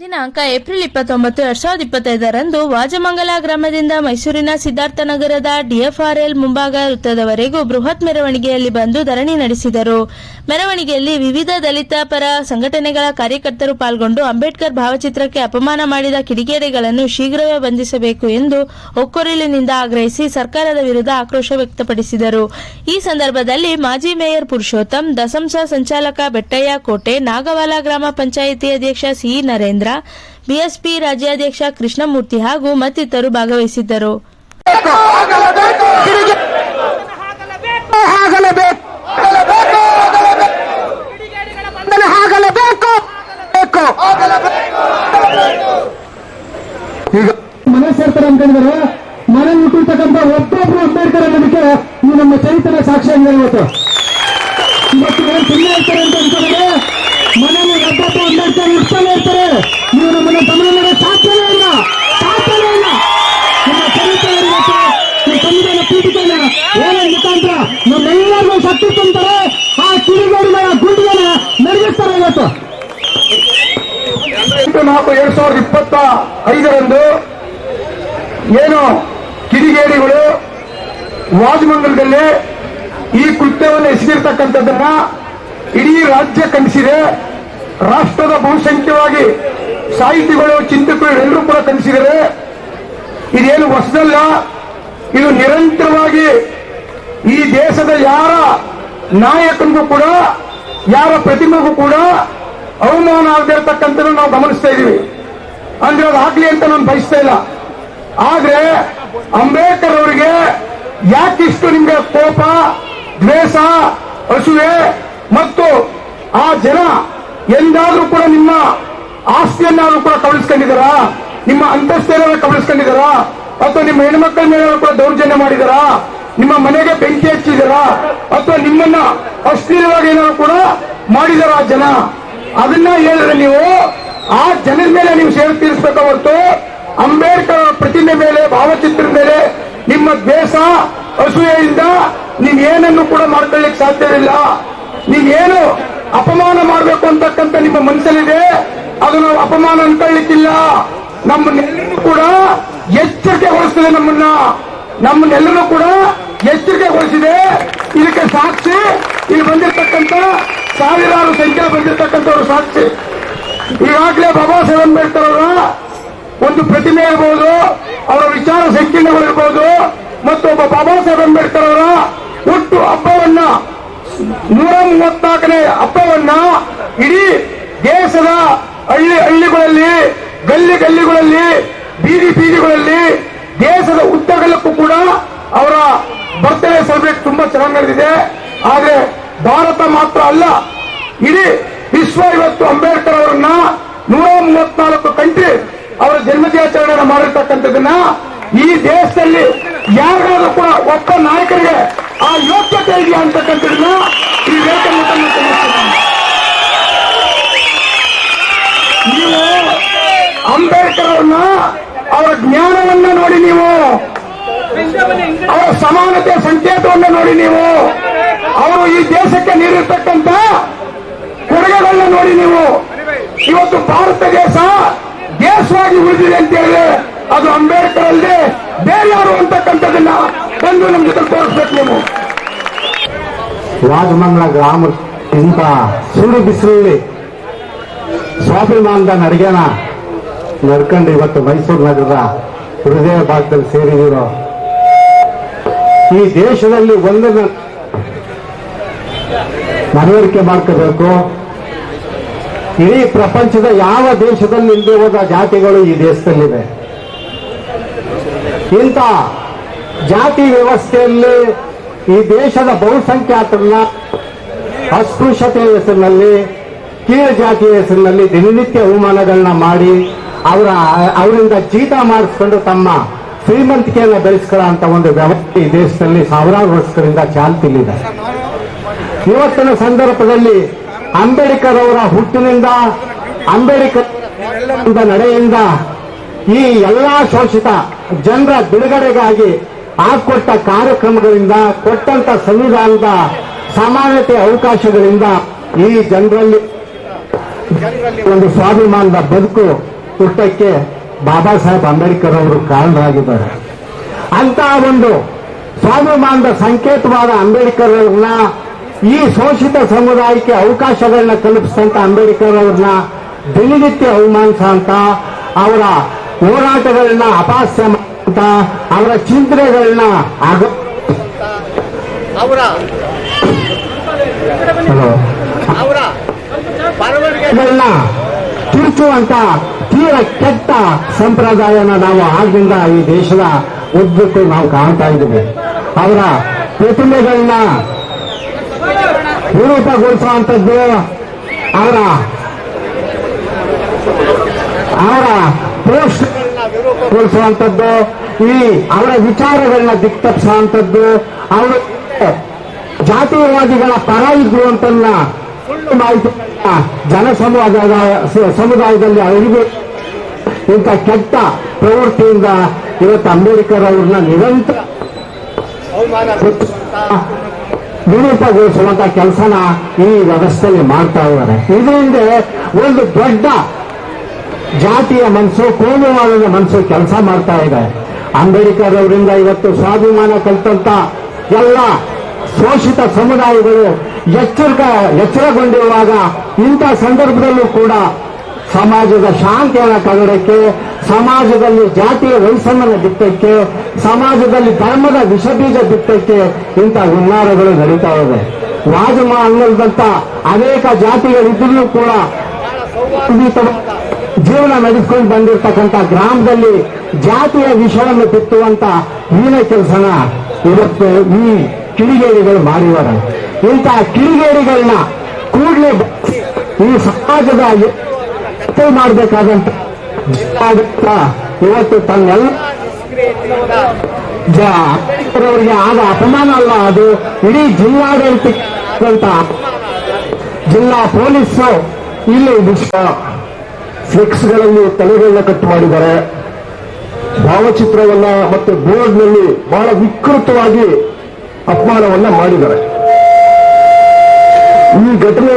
ದಿನಾಂಕ ಏಪ್ರಿಲ್ ಇಪ್ಪತ್ತೊಂಬತ್ತು, ಎರಡ್ ಸಾವಿರದ ಇಪ್ಪತ್ತೈದರಂದು ವಾಜಮಂಗಲ ಗ್ರಾಮದಿಂದ ಮೈಸೂರಿನ ಸಿದ್ಧಾರ್ಥನಗರದ ಡಿಎಫ್ಆರ್ಎಲ್ ಮುಂಭಾಗ ವೃತ್ತದವರೆಗೂ ಬೃಹತ್ ಮೆರವಣಿಗೆಯಲ್ಲಿ ಬಂದು ಧರಣಿ ನಡೆಸಿದರು. ಮೆರವಣಿಗೆಯಲ್ಲಿ ವಿವಿಧ ದಲಿತ ಪರ ಸಂಘಟನೆಗಳ ಕಾರ್ಯಕರ್ತರು ಪಾಲ್ಗೊಂಡು ಅಂಬೇಡ್ಕರ್ ಭಾವಚಿತ್ರಕ್ಕೆ ಅಪಮಾನ ಮಾಡಿದ ಕಿಡಿಗೇಡಿಗಳನ್ನು ಶೀಘ್ರವೇ ಬಂಧಿಸಬೇಕು ಎಂದು ಒಕ್ಕೊರಿಲಿನಿಂದ ಆಗ್ರಹಿಸಿ ಸರ್ಕಾರದ ವಿರುದ್ಧ ಆಕ್ರೋಶ ವ್ಯಕ್ತಪಡಿಸಿದರು. ಈ ಸಂದರ್ಭದಲ್ಲಿ ಮಾಜಿ ಮೇಯರ್ ಪುರುಷೋತ್ತಮ್, ದಸಂಸ ಸಂಚಾಲಕ ಬೆಟ್ಟಯ್ಯ ಕೋಟೆ, ನಾಗವಾಲ ಗ್ರಾಮ ಪಂಚಾಯಿತಿ ಅಧ್ಯಕ್ಷ ಸಿ ನರೇಂದ್ರ ಬಿಎಸ್ಪಿ ರಾಜ್ಯಾಧ್ಯಕ್ಷ ಕೃಷ್ಣಮೂರ್ತಿ ಹಾಗೂ ಮತ್ತಿತರರು ಭಾಗವಹಿಸಿದ್ದರು. ಮನೆ ಹುಟ್ಟಿರ್ತಕ್ಕಂಥ ಒಬ್ಬೊಬ್ರು ಅಂಬೇಡ್ಕರ್ ಅನ್ನೋದಕ್ಕೆ ನೀವು ನಮ್ಮ ಚರಿತ್ರೆ ಸಾಕ್ಷಿ ಇವತ್ತು. ಇವತ್ತು ಸುಮ್ಮನೆ ಇರ್ತಾರೆ ಅಂತ ಅನ್ಕೊಂಡಿದ್ರೆ ನೀವು ನಮ್ಮನ್ನ ಗಮನ ಮಾಡೋ ಇಲ್ಲ. ಇಲ್ಲ. ನಮ್ಮ ಈ ಸಂವಿಧಾನ ಪೀಠಿಕೆನ ಏನ ಮುಖಾಂತರ ನಮ್ಮೆಲ್ಲರಿಗೂ ಶಕ್ತಿ ಆ ಕಿಡಿಗೇಡಿಗಳ ಗುಂಡಿನ ನಡೆಸ್ತಾರೆ ಇವತ್ತು. ನಾಲ್ಕು ಎರಡ್ ಸಾವಿರದ ಇಪ್ಪತ್ತ ಐದರಂದು ಏನು ಕಿಡಿಗೇಡಿಗಳು ವಾಜಮಂಗಲದಲ್ಲಿ ಈ ಕೃತ್ಯವನ್ನು ಎಸಗಿರ್ತಕ್ಕಂಥದ್ದನ್ನ ಇಡೀ ರಾಜ್ಯ ಖಂಡಿಸಿದೆ. ರಾಷ್ಟ್ರದ ಬಹುಸಂಖ್ಯವಾಗಿ ಸಾಹಿತಿಗಳು, ಚಿಂತಕರು ಎಲ್ಲರೂ ಕೂಡ ಕಲಿಸಿದರೆ ಇದೇನು ಹೊಸದಲ್ಲ, ಇದು ನಿರಂತರವಾಗಿ ಈ ದೇಶದ ಯಾರ ನಾಯಕನಿಗೂ ಕೂಡ, ಯಾರ ಪ್ರತಿಮೆಗೂ ಕೂಡ ಅವಮಾನ ಆಗದಿರ್ತಕ್ಕಂಥದ್ದು ನಾವು ಗಮನಿಸ್ತಾ ಇದ್ದೀವಿ. ಅಂದ್ರೆ ಅದು ಆಗ್ಲಿ ಅಂತ ನಾನು ಬಯಸ್ತಾ ಇಲ್ಲ. ಆದ್ರೆ ಅಂಬೇಡ್ಕರ್ ಅವರಿಗೆ ಯಾಕಿಷ್ಟು ನಿಮ್ಗೆ ಕೋಪ, ದ್ವೇಷ ಹಸುವೆ ಮತ್ತು ಆ ಜನ ಎಂದಾದ್ರೂ ಕೂಡ ನಿಮ್ಮ ಆಸ್ತಿಯನ್ನಾದ್ರೂ ಕೂಡ ಕಬಳಿಸ್ಕೊಂಡಿದಾರ ನಿಮ್ಮ ಅಂತಸ್ತೇನಾದ್ರೂ ಕಬಳಿಸ್ಕೊಂಡಿದಾರ ಅಥವಾ ನಿಮ್ಮ ಹೆಣ್ಮಕ್ಳ ಮೇಲೆ ಕೂಡ ದೌರ್ಜನ್ಯ ಮಾಡಿದಾರ ನಿಮ್ಮ ಮನೆಗೆ ಬೆಂಕಿ ಹಚ್ಚಿದಾರ ಅಥವಾ ನಿಮ್ಮನ್ನ ಅಶ್ಲೀಲವಾಗಿ ಏನಾದ್ರು ಕೂಡ ಮಾಡಿದಾರ ಜನ? ಅದನ್ನ ಹೇಳಿದ್ರೆ ನೀವು ಆ ಜನದ ಮೇಲೆ ನೀವು ಸೇವೆ ತೀರಿಸಬೇಕು ಹೊರತು ಅಂಬೇಡ್ಕರ್ ಪ್ರತಿಮೆ ಮೇಲೆ, ಭಾವಚಿತ್ರದ ಮೇಲೆ ನಿಮ್ಮ ದ್ವೇಷ, ಅಸೂಯೆಯಿಂದ ನೀವು ಏನನ್ನು ಕೂಡ ಮಾಡ್ಕೊಳ್ಳಿಕ್ ಸಾಧ್ಯವಿಲ್ಲ. ನೀವೇನು ಅಪಮಾನ ಮಾಡಬೇಕು ಅಂತಕ್ಕಂಥ ನಿಮ್ಮ ಮನಸ್ಸಲ್ಲಿದೆ ಅದು ನಾವು ಅಪಮಾನ ಅನ್ಕೊಳ್ಳಿಕ್ಕಿಲ್ಲ. ನಮ್ಮನ್ನೆಲ್ಲರೂ ಕೂಡ ಎಚ್ಚರಿಕೆಗೊಳಿಸ್ತದೆ ನಮ್ಮನ್ನ. ನಮ್ಮನ್ನೆಲ್ಲರೂ ಕೂಡ ಎಚ್ಚರಿಕೆಗೊಳಿಸಿದೆ. ಇದಕ್ಕೆ ಸಾಕ್ಷಿ ಇಲ್ಲಿ ಬಂದಿರತಕ್ಕಂತ ಸಾವಿರಾರು ಸಂಖ್ಯೆ ಬಂದಿರತಕ್ಕಂಥವ್ರು ಸಾಕ್ಷಿ. ಈಗಾಗಲೇ ಬಾಬಾ ಸಾಹೇಬ್ ಅಂಬೇಡ್ಕರ್ ಅವರ ಒಂದು ಪ್ರತಿಮೆ ಇರಬಹುದು ಅವರ ವಿಚಾರ ಸಂಕೀರ್ಣಗಳಿರ್ಬೋದು ಮತ್ತು ಒಬ್ಬ ಬಾಬಾ ಸಾಹೇಬ್ ಅಂಬೇಡ್ಕರ್ ಅವರ ಒಟ್ಟು ಹಬ್ಬವನ್ನ ನೂರ ಮೂವತ್ನಾಲ್ಕನೇ ಹಬ್ಬವನ್ನ ಇಡೀ ದೇಶದ ಹಳ್ಳಿ ಹಳ್ಳಿಗಳಲ್ಲಿ, ಗಲ್ಲಿ ಗಲ್ಲಿಗಳಲ್ಲಿ, ಬೀದಿ ಬೀದಿಗಳಲ್ಲಿ, ದೇಶದ ಉದ್ದಗಲಕ್ಕೂ ಕೂಡ ಅವರ ಬರ್ತ್ಡೇ ಸೆಲೆಬ್ರೇಟ್ ತುಂಬಾ ಚೆನ್ನಾಗಿ ನಡೆದಿದೆ. ಆದ್ರೆ ಭಾರತ ಮಾತ್ರ ಅಲ್ಲ, ಇಡೀ ವಿಶ್ವ ಇವತ್ತು ಅಂಬೇಡ್ಕರ್ ಅವರನ್ನ ನೂರ ಮೂವತ್ನಾಲ್ಕು ಕಂಟ್ರಿ ಅವರ ಜನ್ಮದಿನಾಚರಣೆಯನ್ನು ಮಾಡಿರ್ತಕ್ಕಂಥದ್ದನ್ನ ಈ ದೇಶದಲ್ಲಿ ಯಾರಿಗಾದ್ರೂ ಕೂಡ ಒಬ್ಬ ನಾಯಕರಿಗೆ ಆ ಯೋಗ್ಯತೆ ಇದೆಯಾ ಅಂತಕ್ಕಂಥದ್ದನ್ನ ಈ ಮುಖಾಂತರ ನೀವು ಅಂಬೇಡ್ಕರ್ ಅವ್ರನ್ನ ಅವರ ಜ್ಞಾನವನ್ನ ನೋಡಿ ನೀವು, ಅವರ ಸಮಾನತೆಯ ಸಂಕೇತವನ್ನ ನೋಡಿ ನೀವು, ಅವರು ಈ ದೇಶಕ್ಕೆ ನೀಡಿರ್ತಕ್ಕಂಥ ಕೊಡುಗೆಗಳನ್ನ ನೋಡಿ ನೀವು. ಇವತ್ತು ಭಾರತ ದೇಶ ದೇಶವಾಗಿ ಉಳಿದಿದೆ ಅಂತ ಹೇಳಿದ್ರೆ ಅದು ಅಂಬೇಡ್ಕರ್ ಅಲ್ಲದೆ ಬೇರೆ ಯಾರು ಅಂತಕ್ಕಂಥದ್ದನ್ನ ಬಂದು ನಮ್ಮ ಜೊತೆ ತೋರಿಸ್ಬೇಕು ನೀವು. ರಾಜಮಂಗಳ ಗ್ರಾಮ ಇಂಥ ಸುಡು ಬಿಸಿಲಲ್ಲಿ ಸ್ವಾಭಿಮಾನದ ನಡಿಗೆನ ನಡ್ಕೊಂಡು ಇವತ್ತು ಮೈಸೂರು ನಗರದ ಹೃದಯ ಭಾಗದಲ್ಲಿ ಸೇರಿದಿರೋ ಈ ದೇಶದಲ್ಲಿ ಒಂದನ್ನು ಮನವರಿಕೆ ಮಾಡ್ಕೋಬೇಕು. ಇಡೀ ಪ್ರಪಂಚದ ಯಾವ ದೇಶದಲ್ಲಿ ಇಲ್ಲದೆ ಹೋದ ಜಾತಿಗಳು ಈ ದೇಶದಲ್ಲಿವೆ. ಇಂಥ ಜಾತಿ ವ್ಯವಸ್ಥೆಯಲ್ಲಿ ಈ ದೇಶದ ಬಹುಸಂಖ್ಯಾತರನ್ನ ಅಸ್ಪೃಶ್ಯತೆಯ ಹೆಸರಿನಲ್ಲಿ, ಕೀಳು ಜಾತಿಯ ಹೆಸರಿನಲ್ಲಿ ದಿನನಿತ್ಯ ಅವಮಾನಗಳನ್ನ ಮಾಡಿ ಅವರ, ಅವರಿಂದ ಜೀತ ಮಾಡಿಸ್ಕೊಂಡು ತಮ್ಮ ಶ್ರೀಮಂತಿಕೆಯನ್ನು ಬೆಳೆಸ್ಕೊಳ್ಳೋ ಒಂದು ವ್ಯವಸ್ಥೆ ಈ ದೇಶದಲ್ಲಿ ಸಾವಿರಾರು ವರ್ಷಗಳಿಂದ ಚಾಲ್ತಿಲಿದೆ ಇವತ್ತಿನ ಸಂದರ್ಭದಲ್ಲಿ ಅಂಬೇಡ್ಕರ್ ಅವರ ಹುಟ್ಟಿನಿಂದ ಅಂಬೇಡ್ಕರ್ ನಡೆಯಿಂದ ಈ ಎಲ್ಲಾ ಶೋಷಿತ ಜನರ ಬಿಡುಗಡೆಗಾಗಿ ಹಾಕೊಟ್ಟ ಕಾರ್ಯಕ್ರಮಗಳಿಂದ, ಕೊಟ್ಟಂತ ಸಂವಿಧಾನದ ಸಮಾನತೆ ಅವಕಾಶಗಳಿಂದ ಈ ಜನರಲ್ಲಿ ಒಂದು ಸ್ವಾಭಿಮಾನದ ಬದುಕು ಹುಟ್ಟಕ್ಕೆ ಬಾಬಾ ಸಾಹೇಬ್ ಅಂಬೇಡ್ಕರ್ ಅವರು ಕಾರಣರಾಗಿದ್ದಾರೆ. ಅಂತ ಒಂದು ಸ್ವಾಭಿಮಾನದ ಸಂಕೇತವಾದ ಅಂಬೇಡ್ಕರ್ ಅವ್ರನ್ನ, ಈ ಶೋಷಿತ ಸಮುದಾಯಕ್ಕೆ ಅವಕಾಶಗಳನ್ನ ಕಲ್ಪಿಸಿದಂತ ಅಂಬೇಡ್ಕರ್ ಅವ್ರನ್ನ ದಿನನಿತ್ಯ ಅವಮಾನಿಸ ಅಂತ ಅವರ ಹೋರಾಟಗಳನ್ನ ಅಪಹಾಸ್ಯ ಅಂತ ಅವರ ಚಿಂತನೆಗಳನ್ನ ಆಗ ಹಲೋ. ಗಳನ್ನ ತಿರುಚುವಂತ ತೀರ ಕೆಟ್ಟ ಸಂಪ್ರದಾಯನ ನಾವು ಆಗಿಂದ ಈ ದೇಶದ ಉದ್ದಕ್ಕೂ ನಾವು ಕಾಣ್ತಾ ಇದ್ದೀವಿ. ಅವರ ಪ್ರತಿಮೆಗಳನ್ನ ವಿರೂಪಗೊಳಿಸುವಂಥದ್ದು ಅವರ ಅವರ ಪೋಸ್ಟ್ ಗೊಳಿಸುವಂಥದ್ದು ಈ ಅವರ ವಿಚಾರಗಳನ್ನ ದಿಕ್ತಪ್ಸುವಂಥದ್ದು ಅವರು ಜಾತಿವಾದಿಗಳ ಪರ ಇದ್ರು ಅಂತನ್ನ ಸುಳ್ಳು ಮಾಹಿತಿ ಜನಸಮುದಾಯದ ಸಮುದಾಯದಲ್ಲಿ ಅವರಿಗೆ ಇಂಥ ಕೆಟ್ಟ ಪ್ರವೃತ್ತಿಯಿಂದ ಇವತ್ತು ಅಂಬೇಡ್ಕರ್ ಅವ್ರನ್ನ ನಿರಂತರ ವಿರೂಪಗೊಳಿಸುವಂತ ಕೆಲಸನ ಈ ವ್ಯವಸ್ಥೆಯಲ್ಲಿ ಮಾಡ್ತಾ ಇದ್ದಾರೆ. ಇದರಿಂದ ಒಂದು ದೊಡ್ಡ ಜಾತಿಯ ಮನಸ್ಸು ಕೋಮುವಾದದ ಮನಸ್ಸು ಕೆಲಸ ಮಾಡ್ತಾ ಇದೆ. ಅಂಬೇಡ್ಕರ್ ಅವರಿಂದ ಇವತ್ತು ಸ್ವಾಭಿಮಾನ ಕಲ್ತಂತ ಎಲ್ಲ ಶೋಷಿತ ಸಮುದಾಯಗಳು ಎಚ್ಚರಿಕ ಎಚ್ಚರಗೊಂಡಿರುವಾಗ ಇಂಥ ಸಂದರ್ಭದಲ್ಲೂ ಕೂಡ ಸಮಾಜದ ಶಾಂತಿಯನ್ನು ಕನ್ನಡಕ್ಕೆ ಸಮಾಜದಲ್ಲಿ ಜಾತಿಯ ವೈಷಮ್ಯನ ಬಿತ್ತಕ್ಕೆ ಸಮಾಜದಲ್ಲಿ ಧರ್ಮದ ವಿಷಬೀಜ ಬಿತ್ತಕ್ಕೆ ಇಂಥ ಹುನ್ನಾರಗಳು ನಡೀತಾ ಇದೆ ವಾಜಮ ಅನ್ನಲ್ದಂತ ಅನೇಕ ಜಾತಿಗಳಿದ್ದರೂ ಕೂಡ ಜೀವನ ನಡೆಸ್ಕೊಂಡು ಬಂದಿರ್ತಕ್ಕಂಥ ಗ್ರಾಮದಲ್ಲಿ ಜಾತಿಯ ವಿಷಯವನ್ನು ಬಿತ್ತುವಂತ ಹೀನ ಕೆಲಸನ ಇವತ್ತು ಈ ಕಿಡಿಗೇಡಿಗಳು ಮಾಡಿದ್ದಾರೆ. ಇಂಥ ಕಿಡಿಗೇಡಿಗಳನ್ನ ಕೂಡಲೇ ಈ ಸಮಾಜದ ಮಾಡಬೇಕಾದಂತ ಇವತ್ತು ತನ್ನೆಲ್ಲ ಅವರಿಗೆ ಆದ ಅಪಮಾನ ಅಲ್ಲ, ಅದು ಇಡೀ ಜಿಲ್ಲಾಡಳಿತ ಜಿಲ್ಲಾ ಪೊಲೀಸ್ ಇಲ್ಲಿ ವಿಶ್ವ ಫ್ಲೆಕ್ಸ್ಗಳಲ್ಲಿ ತಲೆಗಳನ್ನ ಕಟ್ ಮಾಡಿದ್ದಾರೆ. ಭಾವಚಿತ್ರವನ್ನ ಮತ್ತು ಬೋರ್ಡ್ನಲ್ಲಿ ಬಹಳ ವಿಕೃತವಾಗಿ ಅಪಮಾನವನ್ನ ಮಾಡಿದ್ದಾರೆ. ಈ ಘಟನೆ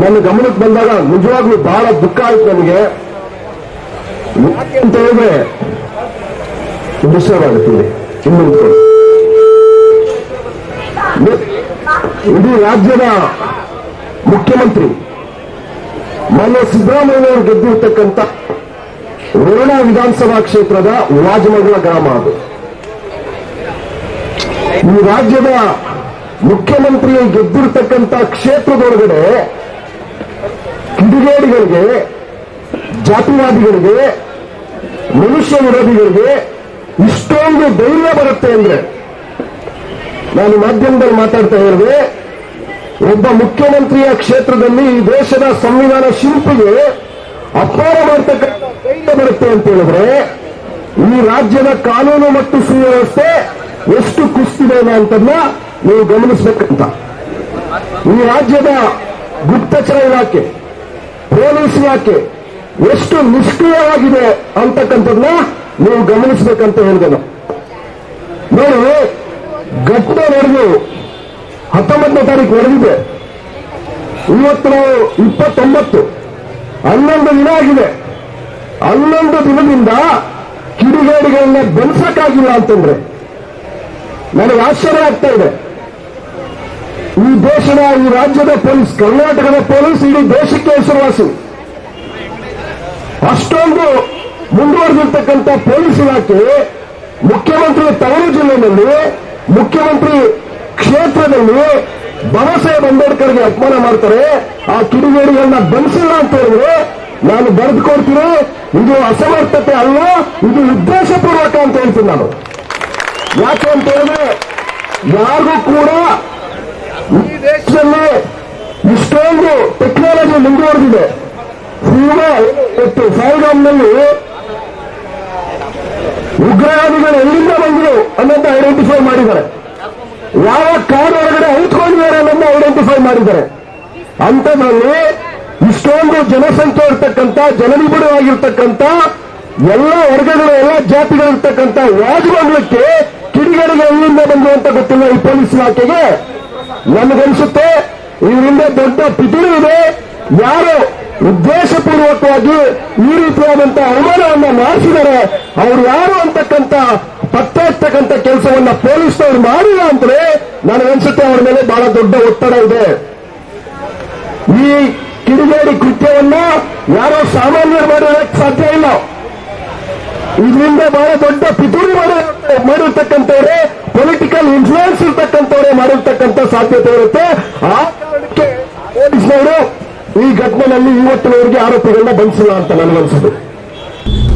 ನನ್ನ ಗಮನಕ್ಕೆ ಬಂದಾಗ ನಿಜವಾಗ್ಲೂ ಬಹಳ ದುಃಖ ಆಯ್ತು ನನಗೆ. ಅಂತ ಹೇಳಿದ್ರೆ ಡಿಸ್ಟರ್ಬ್ ಆಗುತ್ತದೆ ಇನ್ನು ಇಡೀ ರಾಜ್ಯದ ಮುಖ್ಯಮಂತ್ರಿ ಮೊನ್ನೆ ಸಿದ್ದರಾಮಯ್ಯ ಅವರು ಗೆದ್ದಿರ್ತಕ್ಕಂಥ ವರುಣ ವಿಧಾನಸಭಾ ಕ್ಷೇತ್ರದ ವಾಜಮಗಳ ಗ್ರಾಮ ಅದು. ಈ ರಾಜ್ಯದ ಮುಖ್ಯಮಂತ್ರಿ ಗೆದ್ದಿರ್ತಕ್ಕಂಥ ಕ್ಷೇತ್ರದೊಳಗಡೆ ಕಿಡಿಗೇಡಿಗಳಿಗೆ, ಜಾತಿವಾದಿಗಳಿಗೆ, ಮನುಷ್ಯ ವಿರೋಧಿಗಳಿಗೆ ಇಷ್ಟೊಂದು ಧೈರ್ಯ ಬರುತ್ತೆ ಅಂದ್ರೆ ನಾನು ಮಾಧ್ಯಮದಲ್ಲಿ ಮಾತಾಡ್ತಾ ಹೇಳಿದೆ ಒಬ್ಬ ಮುಖ್ಯಮಂತ್ರಿಯ ಕ್ಷೇತ್ರದಲ್ಲಿ ಈ ದೇಶದ ಸಂವಿಧಾನ ಶಿಲ್ಪಿಗೆ ಅಪಾರ ಮಾಡ್ತಕ್ಕಂಥ ಧೈರ್ಯ ಬರುತ್ತೆ ಅಂತ ಹೇಳಿದ್ರೆ, ಈ ರಾಜ್ಯದ ಕಾನೂನು ಮತ್ತು ಸುವ್ಯವಸ್ಥೆ ಎಷ್ಟು ಕುಸ್ತಿದೆ ಅಂತನ್ನ ನೀವು ಗಮನಿಸಬೇಕಂತ ಈ ರಾಜ್ಯದ ಗುಪ್ತಚರ ಇಲಾಖೆ, ಪೊಲೀಸ್ ಇಲಾಖೆ ಎಷ್ಟು ನಿಷ್ಕ್ರಿಯವಾಗಿದೆ ಅಂತಕ್ಕಂಥದ್ನ ನೀವು ಗಮನಿಸಬೇಕಂತ ಹೇಳಿದೆ. ನೋಡಿ ಘಟನೆ ನಡೆದು ಹತ್ತೊಂಬತ್ತನೇ ತಾರೀಕು ನಡೆದಿದೆ ಇವತ್ತು ನಾವು ಇಪ್ಪತ್ತೊಂಬತ್ತು. ಹನ್ನೊಂದು ದಿನ ಆಗಿದೆ. ಹನ್ನೊಂದು ದಿನದಿಂದ ಕಿಡಿಗೇಡಿಗಳನ್ನ ಬೆಳೆಸಕ್ಕಾಗಿಲ್ಲ ಅಂತಂದ್ರೆ ನನಗೆ ಆಶ್ಚರ್ಯ ಆಗ್ತಾ ಇದೆ. ಈ ದೇಶದ, ಈ ರಾಜ್ಯದ ಪೊಲೀಸ್, ಕರ್ನಾಟಕದ ಪೊಲೀಸ್ ಇಡೀ ದೇಶಕ್ಕೆ ಹೆಸರುವಾಸಿ. ಅಷ್ಟೊಂದು ಮುಂದುವರೆದಿರ್ತಕ್ಕಂಥ ಪೊಲೀಸ್ ಇಲಾಖೆ ಮುಖ್ಯಮಂತ್ರಿ ತವರು ಜಿಲ್ಲೆಯಲ್ಲಿ ಮುಖ್ಯಮಂತ್ರಿ ಕ್ಷೇತ್ರದಲ್ಲಿ ಬಾಬಾ ಸಾಹೇಬ್ ಅಂಬೇಡ್ಕರ್ಗೆ ಅಪಮಾನ ಮಾಡ್ತಾರೆ. ಆ ಕಿಡಿಗೇಡಿಗಳನ್ನ ಬೆಳೆಸಿಲ್ಲ ಅಂತ ಹೇಳಿದ್ರೆ ನಾನು ಬರೆದು ಕೊಡ್ತೀನಿ. ಇದು ಅಸಮರ್ಥತೆ ಅಲ್ಲ, ಇದು ಉದ್ದೇಶಪೂರ್ವಕ ಅಂತ ಹೇಳ್ತೀನಿ ನಾನು. ಯಾಕೆ ಅಂತ ಹೇಳಿದ್ರೆ ಯಾರಿಗೂ ಕೂಡ ಈ ದೇಶದಲ್ಲಿ ಇಷ್ಟೊಂದು ಟೆಕ್ನಾಲಜಿ ಮುಂದುವರೆದಿದೆ. ಇವತ್ತು ಸಾಲ್ಗಾಮ್ನಲ್ಲಿ ಉಗ್ರವಾದಿಗಳು ಎಲ್ಲಿಂದ ಬಂದರು ಅನ್ನೋದನ್ನ ಐಡೆಂಟಿಫೈ ಮಾಡಿದ್ದಾರೆ. ಯಾವ ಕಾರ್ ಒಳಗಡೆ ಹೌತ್ಕೊಂಡಿದ್ದಾರೆ ಅನ್ನೋದನ್ನ ಐಡೆಂಟಿಫೈ ಮಾಡಿದ್ದಾರೆ. ಅಂಥದ್ರಲ್ಲಿ ಇಷ್ಟೊಂದು ಜನಸಂಖ್ಯೆ ಇರ್ತಕ್ಕಂಥ, ಜನನಿಬಿಡವಾಗಿರ್ತಕ್ಕಂಥ, ಎಲ್ಲ ವರ್ಗಗಳು, ಎಲ್ಲ ಜಾತಿಗಳು ಇರ್ತಕ್ಕಂಥ ಕಿಡಿಗಡೆಗೆ ಕಿಡಿಗೇಡಿಗೆ ಎಲ್ಲಿಂದ ಬಂದು ಅಂತ ಗೊತ್ತಿಲ್ಲ ಈ ಪೊಲೀಸ್ ಇಲಾಖೆಗೆ. ನಮಗನ್ಸುತ್ತೆ ಇದರಿಂದ ದೊಡ್ಡ ಪಿಟಿಲು ಇದೆ. ಯಾರು ಉದ್ದೇಶಪೂರ್ವಕವಾಗಿ ಈ ರೀತಿಯಾದಂತಹ ಅವಮಾನವನ್ನ ಮಾಡಿಸಿದರೆ ಅವ್ರು ಯಾರು ಅಂತಕ್ಕಂಥ ಪತ್ತೆ ಕೆಲಸವನ್ನ ಪೊಲೀಸ್ನವ್ರು ಮಾಡಿಲ್ಲ ಅಂದ್ರೆ ನನಗನ್ಸುತ್ತೆ ಅವರ ಮೇಲೆ ಬಹಳ ದೊಡ್ಡ ಒತ್ತಡ ಇದೆ. ಈ ಕಿಡಿಗೇಡಿ ಕೃತ್ಯವನ್ನ ಯಾರೋ ಸಾಮಾನ್ಯರು ಮಾಡೋದಕ್ಕೆ ಸಾಧ್ಯ ಇಲ್ಲ. ಇದರಿಂದ ಬಹಳ ದೊಡ್ಡ ಪಿತೂರಿ ಮಾಡಿ- ಮಾಡಿರ್ತಕ್ಕಂಥವ್ರೆ ಪೊಲಿಟಿಕಲ್ ಇನ್ಫ್ಲೂಯೆನ್ಸ್ ಇರ್ತಕ್ಕಂಥವ್ರೆ ಮಾಡಿರ್ತಕ್ಕಂಥ ಸಾಧ್ಯತೆ ಇರುತ್ತೆ. ಆ ಕಾರಣಕ್ಕೆ ಪೊಲೀಸ್ನವರು ಈ ಘಟನೆಯಲ್ಲಿ ಇವತ್ತಿನವರೆಗೆ ಆರೋಪಿಗಳನ್ನ ಬಂಧಿಸಿಲ್ಲ ಅಂತ ನನಗನ್ಸುತ್ತೆ